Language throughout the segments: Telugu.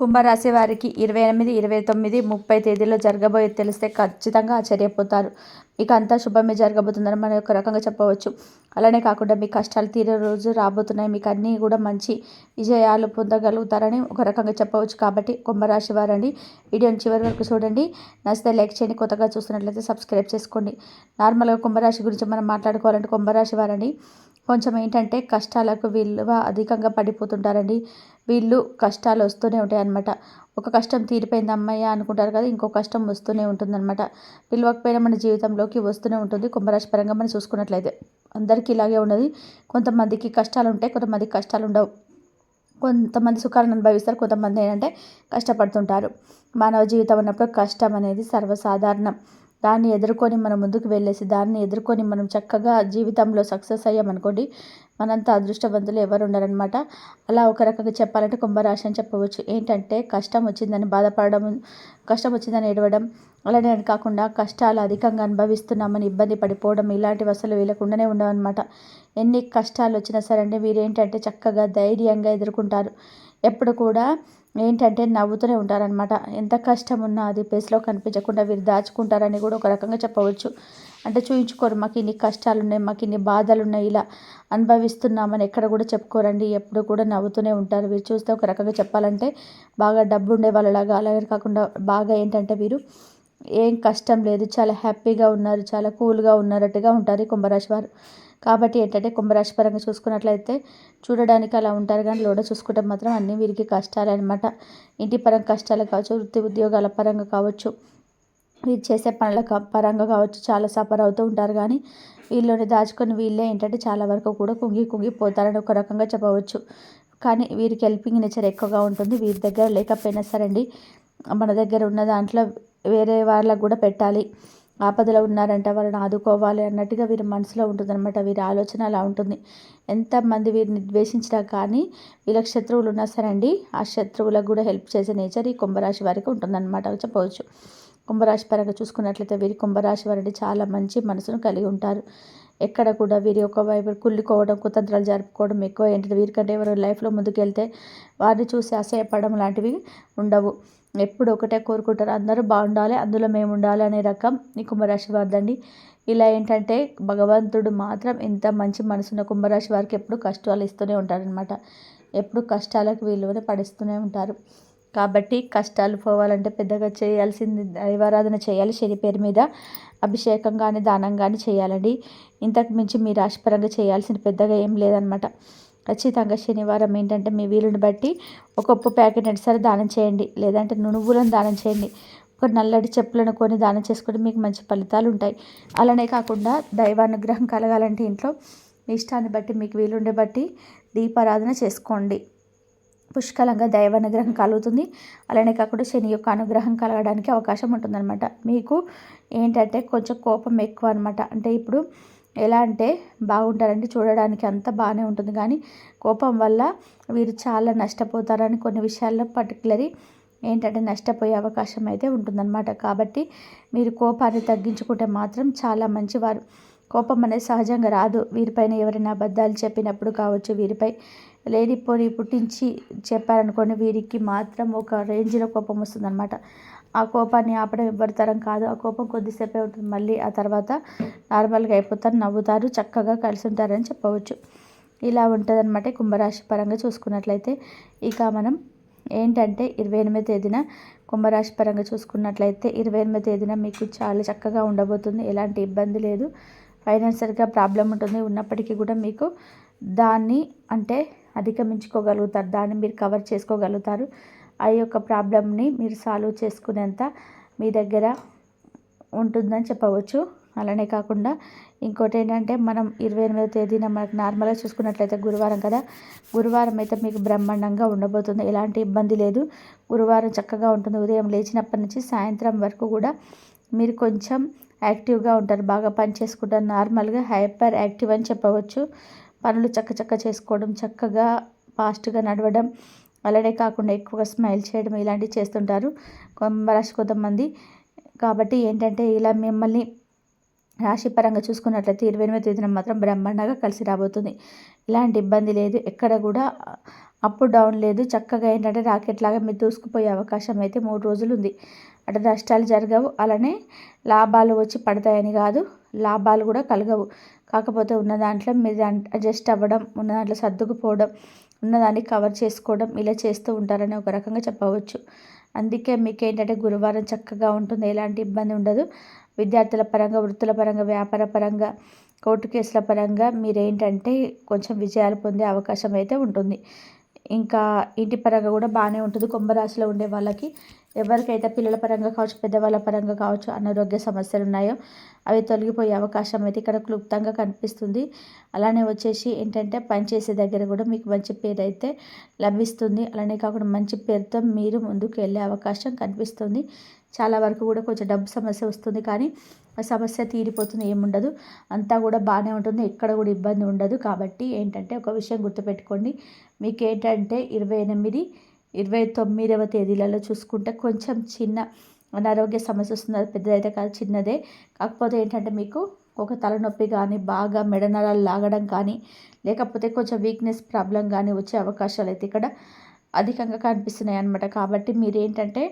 కుంభరాశి వారికి ఇరవై ఎనిమిది ఇరవై తొమ్మిది ముప్పై తేదీలో జరగబోయే తెలిస్తే ఖచ్చితంగా ఆశ్చర్యపోతారు. మీకు అంతా శుభమే జరగబోతుందని మనం ఒక రకంగా చెప్పవచ్చు. అలానే కాకుండా మీ కష్టాలు తీరే రోజు రాబోతున్నాయి. మీకు అన్నీ కూడా మంచి విజయాలు పొందగలుగుతారని ఒక రకంగా చెప్పవచ్చు. కాబట్టి కుంభరాశి వారండి వీడియోని చివరి వరకు చూడండి. నచ్చితే లైక్ చేయండి. కొత్తగా చూస్తున్నట్లయితే సబ్స్క్రైబ్ చేసుకోండి. నార్మల్గా కుంభరాశి గురించి మనం మాట్లాడుకోవాలంటే కుంభరాశి వారండి కొంచెం ఏంటంటే కష్టాలకు విలువ అధికంగా పడిపోతుంటారండి. వీళ్ళు కష్టాలు వస్తూనే ఉంటాయి అన్నమాట ఒక కష్టం తీరిపోయింది అమ్మయ్య అనుకుంటారు కదా ఇంకో కష్టం వస్తూనే ఉంటుందన్నమాట. పిలవకపోయినా మన జీవితంలోకి వస్తూనే ఉంటుంది. కుంభరాశి పరంగా మనం చూసుకున్నట్లయితే అందరికీ ఇలాగే ఉన్నది. కొంతమందికి కష్టాలు ఉంటాయి కొంతమందికి కష్టాలు ఉండవు. కొంతమంది సుఖాలను అనుభవిస్తారు కొంతమంది ఏంటంటే కష్టపడుతుంటారు. మానవ జీవితం ఉన్నప్పుడు కష్టం అనేది సర్వసాధారణం. దాన్ని ఎదుర్కొని మనం ముందుకు వెళ్ళేసి దాన్ని ఎదుర్కొని మనం చక్కగా జీవితంలో సక్సెస్ అయ్యామనుకోండి మనంత అదృష్టవంతులు ఎవరు ఉండరనమాట అలా ఒక రకంగా చెప్పాలంటే కుంభరాశి అని చెప్పవచ్చు. ఏంటంటే కష్టం వచ్చిందని బాధపడడం కష్టం వచ్చిందని ఏడవడం అలానే కాకుండా కష్టాలు అధికంగా అనుభవిస్తున్నామని ఇబ్బంది పడిపోవడం ఇలాంటివి అసలు వీళ్ళకుండానే ఉండవన్నమాట. ఎన్ని కష్టాలు వచ్చినా సరే అండి వీరేంటంటే చక్కగా ధైర్యంగా ఎదుర్కొంటారు. ఎప్పుడు కూడా ఏంటంటే నవ్వుతూనే ఉంటారనమాట ఎంత కష్టం ఉన్నా అది ఫేస్లో కనిపించకుండా వీరు దాచుకుంటారని కూడా ఒక రకంగా చెప్పవచ్చు. అంటే చూయించుకోరు. మాకు ఇన్ని కష్టాలు ఉన్నాయి మాకు ఇన్ని బాధలు ఉన్నాయి ఇలా అనుభవిస్తున్నామని ఎక్కడ కూడా చెప్పుకోరండి. ఎప్పుడు కూడా నవ్వుతూనే ఉంటారు. వీరు చూస్తే ఒక రకంగా చెప్పాలంటే బాగా డబ్బు ఉండే వాళ్ళలాగా. అలాగే కాకుండా బాగా ఏంటంటే వీరు ఏం కష్టం లేదు. చాలా హ్యాపీగా ఉన్నారు చాలా కూల్గా ఉన్నారట్టుగా ఉంటారు ఈ కుంభరాశి వారు. కాబట్టి ఏంటంటే కుంభరాశి పరంగా చూసుకున్నట్లయితే చూడడానికి అలా ఉంటారు కానీ లోడ చూసుకుంటే మాత్రం అన్నీ వీరికి కష్టాలే అనమాట ఇంటి పరంగా కష్టాలు కావచ్చు వృత్తి ఉద్యోగాల పరంగా కావచ్చు వీరు చేసే పనుల పరంగా కావచ్చు చాలా సఫర్ అవుతూ ఉంటారు కానీ వీళ్ళని దాచుకొని వీళ్ళే ఏంటంటే చాలా వరకు కూడా కుంగి కుంగిపోతారని ఒక రకంగా చెప్పవచ్చు. కానీ వీరికి హెల్పింగ్ నేచర్ ఎక్కువగా ఉంటుంది. వీరి దగ్గర లేకపోయినా సరే అండి మన దగ్గర ఉన్న దాంట్లో వేరే వాళ్ళకు కూడా పెట్టాలి. ఆపదలో ఉన్నారంట వాళ్ళని ఆదుకోవాలి అన్నట్టుగా వీరి మనసులో ఉంటుందన్నమాట వీరి ఆలోచన అలా ఉంటుంది. ఎంతమంది వీరిని ద్వేషించినా కానీ వీళ్ళకి శత్రువులు ఉన్నా సరే అండి ఆ శత్రువులకు కూడా హెల్ప్ చేసే నేచర్ ఈ కుంభరాశి వారికి ఉంటుందన్నమాట చెప్పవచ్చు. కుంభరాశి పరంగా చూసుకున్నట్లయితే వీరి కుంభరాశి వారిని చాలా మంచి మనసును కలిగి ఉంటారు. ఎక్కడ కూడా వీరి యొక్క వైపు కుళ్ళుకోవడం కుతంత్రాలు జరుపుకోవడం ఎక్కువ ఏంటిది? వీరికంటే ఎవరు లైఫ్లో ముందుకెళ్తే వారిని చూసి అసహ్యపడడం లాంటివి ఉండవు. ఎప్పుడు ఒకటే కోరుకుంటారు. అందరూ బాగుండాలి అందులో మేము ఉండాలి అనే రకం ఈ కుంభరాశి వారిదండి ఇలా ఏంటంటే భగవంతుడు మాత్రం ఇంత మంచి మనసున్న కుంభరాశి వారికి ఎప్పుడు కష్టాలు ఇస్తూనే ఉంటారనమాట ఎప్పుడు కష్టాలకు విలువని పడిస్తూనే ఉంటారు. కాబట్టి కష్టాలు పోవాలంటే పెద్దగా చేయాల్సింది దైవారాధన చేయాలి. శని పేరు మీద అభిషేకం కానీ దానం కానీ చేయాలండి. ఇంతకు మించి మీ రాశిపరంగా చేయాల్సిన పెద్దగా ఏం లేదనమాట ఖచ్చితంగా శనివారం ఏంటంటే మీ వీలుని బట్టి ఒక ఉప్పు ప్యాకెట్ అంటే సరే దానం చేయండి. లేదంటే నునువులను దానం చేయండి. ఒక నల్లటి చెప్పులను కొని దానం చేసుకుంటే మీకు మంచి ఫలితాలు ఉంటాయి. అలానే కాకుండా దైవానుగ్రహం కలగాలంటే ఇంట్లో మీ ఇష్టాన్ని బట్టి మీకు వీలుండే బట్టి దీపారాధన చేసుకోండి. పుష్కలంగా దైవ అనుగ్రహం కలుగుతుంది. అలానే కాకుండా శని యొక్క అనుగ్రహం కలగడానికి అవకాశం ఉంటుందన్నమాట. మీకు ఏంటంటే కొంచెం కోపం ఎక్కువ అనమాట అంటే ఇప్పుడు ఎలా అంటే బాగుంటారంటే చూడడానికి అంతా బాగానే ఉంటుంది. కానీ కోపం వల్ల వీరు చాలా నష్టపోతారని కొన్ని విషయాల్లో పర్టికులరీ ఏంటంటే నష్టపోయే అవకాశం అయితే ఉంటుందన్నమాట. కాబట్టి మీరు కోపాన్ని తగ్గించుకుంటే మాత్రం చాలా మంచివారు. కోపం అనేది సహజంగా రాదు. వీరిపైన ఎవరైనా అబద్ధాలు చెప్పినప్పుడు కావచ్చు వీరిపై లేనిపోని పుట్టించి చెప్పారనుకోండి వీరికి మాత్రం ఒక రేంజ్లో కోపం వస్తుందన్నమాట. ఆ కోపాన్ని ఆపడం ఎవ్వరి తరం కాదు. ఆ కోపం కొద్దిసేపే ఉంటుంది. మళ్ళీ ఆ తర్వాత నార్మల్గా అయిపోతారు. నవ్వుతారు. చక్కగా కలిసి ఉంటారని చెప్పవచ్చు. ఇలా ఉంటుంది అనమాట కుంభరాశి పరంగా చూసుకున్నట్లయితే. ఇక మనం ఏంటంటే ఇరవై ఎనిమిది తేదీన కుంభరాశి పరంగా చూసుకున్నట్లయితే ఇరవై ఎనిమిది తేదీన మీకు చాలా చక్కగా ఉండబోతుంది. ఎలాంటి ఇబ్బంది లేదు. ఫైనాన్షియల్గా ప్రాబ్లం ఉంటుంది. ఉన్నప్పటికీ కూడా మీకు దాన్ని అంటే అధిగమించుకోగలుగుతారు. దాన్ని మీరు కవర్ చేసుకోగలుగుతారు. ఆ యొక్క ప్రాబ్లమ్ని మీరు సాల్వ్ చేసుకునేంత మీ దగ్గర ఉంటుందని చెప్పవచ్చు. అలానే కాకుండా ఇంకోటి ఏంటంటే మనం ఇరవై ఎనిమిదో తేదీన మనకు నార్మల్గా చూసుకున్నట్లయితే గురువారం కదా. గురువారం అయితే మీకు బ్రహ్మాండంగా ఉండబోతుంది. ఎలాంటి ఇబ్బంది లేదు. గురువారం చక్కగా ఉంటుంది. ఉదయం లేచినప్పటి నుంచి సాయంత్రం వరకు కూడా మీరు కొంచెం యాక్టివ్గా ఉంటారు. బాగా పని చేసుకుంటారు. నార్మల్గా హైపర్ యాక్టివ్ అని చెప్పవచ్చు. పనులు చక్క చక్క చేసుకోవడం చక్కగా ఫాస్ట్గా నడవడం అలానే కాకుండా ఎక్కువగా స్మైల్ చేయడం ఇలాంటివి చేస్తుంటారు. కుంభరాశి కొంతమంది. కాబట్టి ఏంటంటే ఇలా మిమ్మల్ని రాశి పరంగా చూసుకున్నట్లయితే ఇరవై ఎనిమిది తేదీన మాత్రం బ్రహ్మాండంగా కలిసి రాబోతుంది. ఇలాంటి ఇబ్బంది లేదు. ఎక్కడ కూడా అప్ డౌన్ లేదు. చక్కగా ఏంటంటే రాకెట్ లాగా మీరు దూసుకుపోయే అవకాశం అయితే మూడు రోజులు ఉంది. అటు నష్టాలు జరగవు. అలానే లాభాలు వచ్చి పడతాయని కాదు. లాభాలు కూడా కలగవు. కాకపోతే ఉన్న దాంట్లో మీరు అడ్జస్ట్ అవ్వడం ఉన్న దాంట్లో సర్దుకుపోవడం ఉన్నదాన్ని కవర్ చేసుకోవడం ఇలా చేస్తూ ఉంటారని ఒక రకంగా చెప్పవచ్చు. అందుకే మీకు ఏంటంటే గురువారం చక్కగా ఉంటుంది ఎలాంటి ఇబ్బంది ఉండదు. విద్యార్థుల పరంగా వృత్తుల పరంగా వ్యాపార పరంగా కోర్టు కేసుల పరంగా మీరేంటంటే కొంచెం విజయాలు పొందే అవకాశం అయితే ఉంటుంది. ఇంకా ఇంటి పరంగా కూడా బాగానే ఉంటుంది. కుంభరాశిలో ఉండే వాళ్ళకి ఎవరికైతే పిల్లల పరంగా కావచ్చు పెద్దవాళ్ళ పరంగా కావచ్చు అనారోగ్య సమస్యలు ఉన్నాయో అవి తొలగిపోయే అవకాశం అయితే ఇక్కడ క్లుప్తంగా కనిపిస్తుంది. అలానే వచ్చేసి ఏంటంటే పనిచేసే దగ్గర కూడా మీకు మంచి పేరు అయితే లభిస్తుంది. అలానే కాకుండా మంచి పేరుతో మీరు ముందుకు వెళ్ళే అవకాశం కనిపిస్తుంది. చాలా వరకు కూడా కొంచెం డబ్బు సమస్య వస్తుంది కానీ ఆ సమస్య తీరిపోతుంది ఏముండదు. అంతా కూడా బాగానే ఉంటుంది ఎక్కడ కూడా ఇబ్బంది ఉండదు. కాబట్టి ఏంటంటే ఒక విషయం గుర్తుపెట్టుకోండి. మీకు ఏంటంటే ఇరవై ఎనిమిది ఇరవై తొమ్మిదవ తేదీలలో చూసుకుంటే కొంచెం చిన్న అనారోగ్య సమస్య వస్తుంది. పెద్దదైతే కాదు చిన్నదే. కాకపోతే ఏంటంటే మీకు ఒక తలనొప్పి కానీ బాగా మెడనరాలు లాగడం కానీ లేకపోతే కొంచెం వీక్నెస్ ప్రాబ్లం కానీ వచ్చే అవకాశాలు అయితే ఇక్కడ అధికంగా కనిపిస్తున్నాయి అనమాట కాబట్టి మీరు ఏంటంటే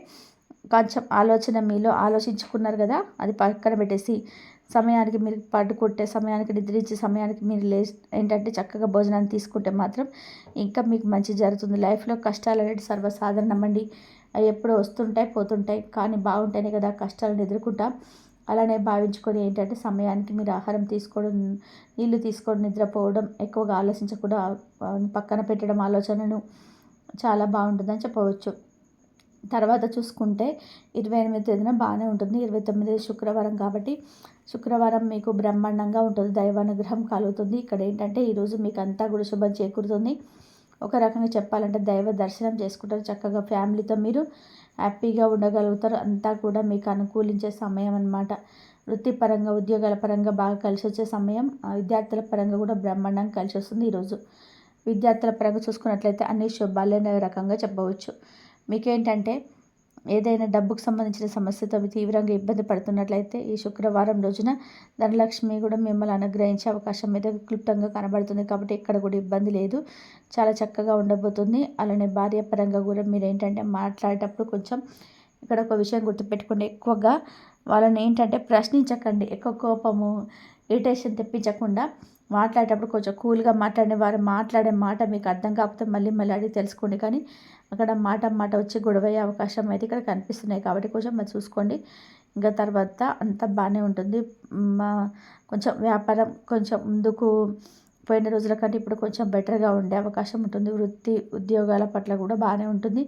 కొంచెం ఆలోచన మీలో ఆలోచించుకున్నారు కదా అది పక్కన పెట్టేసి సమయానికి మీరు పడుకుంటే సమయానికి నిద్రించే సమయానికి మీరు లే ఏంటంటే చక్కగా భోజనాన్ని తీసుకుంటే మాత్రం ఇంకా మీకు మంచి జరుగుతుంది. లైఫ్లో కష్టాలు అనేది సర్వసాధారణం అండి ఎప్పుడూ వస్తుంటాయి పోతుంటాయి కానీ బాగుంటేనే కదా కష్టాలను ఎదుర్కొంటాం. అలానే భావించుకొని ఏంటంటే సమయానికి మీరు ఆహారం తీసుకోవడం నీళ్ళు తీసుకోవడం నిద్రపోవడం ఎక్కువగా ఆలోచించకుండా పక్కన పెట్టడం ఆలోచనను చాలా బాగుంటుందని చెప్పవచ్చు. తర్వాత చూసుకుంటే ఇరవై ఎనిమిది తేదీన బాగానే ఉంటుంది. ఇరవై తొమ్మిది శుక్రవారం కాబట్టి శుక్రవారం మీకు బ్రహ్మాండంగా ఉంటుంది. దైవానుగ్రహం కలుగుతుంది. ఇక్కడ ఏంటంటే ఈరోజు మీకు అంతా కూడా శుభం చేకూరుతుంది. ఒక రకంగా చెప్పాలంటే దైవ దర్శనం చేసుకుంటారు. చక్కగా ఫ్యామిలీతో మీరు హ్యాపీగా ఉండగలుగుతారు. అంతా కూడా మీకు అనుకూలించే సమయం అనమాట వృత్తిపరంగా ఉద్యోగాల పరంగా బాగా కలిసి వచ్చే సమయం. విద్యార్థుల పరంగా కూడా బ్రహ్మాండంగా కలిసి వస్తుంది ఈరోజు విద్యార్థుల పరంగా చూసుకున్నట్లయితే అన్ని శుభాలనే రకంగా చెప్పవచ్చు. మీకేంటంటే ఏదైనా డబ్బుకు సంబంధించిన సమస్యతో తీవ్రంగా ఇబ్బంది పడుతున్నట్లయితే ఈ శుక్రవారం రోజున ధనలక్ష్మి కూడా మిమ్మల్ని అనుగ్రహించే అవకాశం మీద క్లుప్తంగా కనబడుతుంది. కాబట్టి ఇక్కడ కూడా ఇబ్బంది లేదు. చాలా చక్కగా ఉండబోతుంది. అలానే భార్య పరంగా కూడా మీరు ఏంటంటే మాట్లాడేటప్పుడు కొంచెం ఇక్కడ ఒక విషయం గుర్తుపెట్టుకోండి. ఎక్కువగా వాళ్ళని ఏంటంటే ప్రశ్నించకండి. ఎక్కువ కోపము ఇరిటేషన్ తెప్పించకుండా మాట్లాడేటప్పుడు కొంచెం కూల్గా మాట్లాడిన వారు మాట్లాడే మాట మీకు అర్థం కాకపోతే మళ్ళీ మళ్ళీ అడిగి తెలుసుకోండి. కానీ అక్కడ మాట మాట వచ్చి గొడవయ్యే అవకాశం అయితే ఇక్కడ కనిపిస్తున్నాయి. కాబట్టి కొంచెం మరి చూసుకోండి. ఇంకా తర్వాత అంతా బాగానే ఉంటుంది. మా కొంచెం వ్యాపారం కొంచెం ముందుకు పోయిన రోజుల కంటే ఇప్పుడు కొంచెం బెటర్గా ఉండే అవకాశం ఉంటుంది. వృత్తి ఉద్యోగాల పట్ల కూడా బాగానే ఉంటుంది.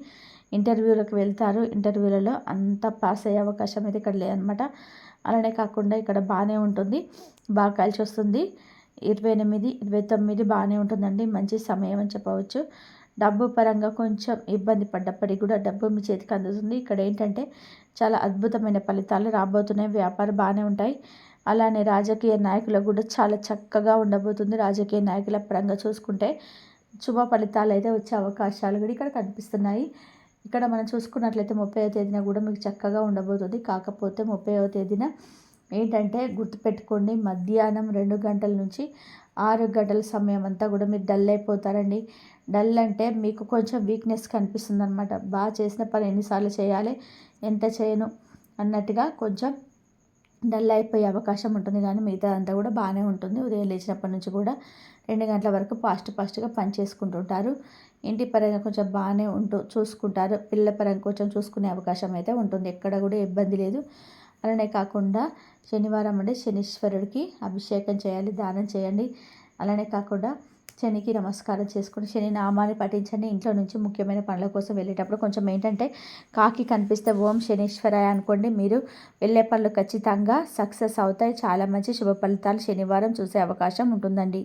ఇంటర్వ్యూలకు వెళ్తారు. ఇంటర్వ్యూలలో అంత పాస్ అయ్యే అవకాశం అయితే ఇక్కడ లేదనమాట. అలానే కాకుండా ఇక్కడ బాగానే ఉంటుంది. బాగా కలిసి వస్తుంది. ఇరవై ఎనిమిది ఇరవై తొమ్మిది బాగానే ఉంటుందండి. మంచి సమయం అని చెప్పవచ్చు. డబ్బు పరంగా కొంచెం ఇబ్బంది పడ్డప్పటికి కూడా డబ్బు మీ చేతికి అందుతుంది. ఇక్కడ ఏంటంటే చాలా అద్భుతమైన ఫలితాలు రాబోతున్నాయి. వ్యాపారం బాగానే ఉంటాయి. అలానే రాజకీయ నాయకులకు కూడా చాలా చక్కగా ఉండబోతుంది. రాజకీయ నాయకుల పరంగా చూసుకుంటే శుభ ఫలితాలు అయితే వచ్చే అవకాశాలు కూడా ఇక్కడ కనిపిస్తున్నాయి. ఇక్కడ మనం చూసుకున్నట్లయితే ముప్పైవ తేదీన కూడా మీకు చక్కగా ఉండబోతుంది. కాకపోతే ముప్పైవ తేదీన ఏంటంటే గుర్తుపెట్టుకోండి మధ్యాహ్నం రెండు గంటల నుంచి ఆరు గంటల సమయం అంతా కూడా మీరు డల్ అయిపోతారండి. డల్ అంటే మీకు కొంచెం వీక్నెస్ కనిపిస్తుంది అనమాట బాగా చేసిన పని ఎన్నిసార్లు చేయాలి ఎంత చేయను అన్నట్టుగా కొంచెం డల్ అయిపోయే అవకాశం ఉంటుంది. కానీ మిగతా అంతా కూడా బాగానే ఉంటుంది. ఉదయం లేచినప్పటి నుంచి కూడా రెండు గంటల వరకు ఫాస్ట్ ఫాస్ట్గా పని చేసుకుంటుంటారు ఇంటి పరంగా కొంచెం బాగానే ఉంటూ చూసుకుంటారు. పిల్లల పరంగా కొంచెం చూసుకునే అవకాశం అయితే ఉంటుంది. ఎక్కడ కూడా ఇబ్బంది లేదు. అలానే కాకుండా శనివారం అంటే శనీశ్వరుడికి అభిషేకం చేయాలి దానం చేయండి. అలానే కాకుండా శనికి నమస్కారం చేసుకుని శని నామాన్ని పఠించండి. ఇంట్లో నుంచి ముఖ్యమైన పనుల కోసం వెళ్ళేటప్పుడు కొంచెం ఏంటంటే కాకి కనిపిస్తే ఓం శనీశ్వరాయ అనుకోండి. మీరు వెళ్ళే పనులు ఖచ్చితంగా సక్సెస్ అవుతాయి. చాలా మంచి శుభ ఫలితాలు శనివారం చూసే అవకాశం ఉంటుందండి.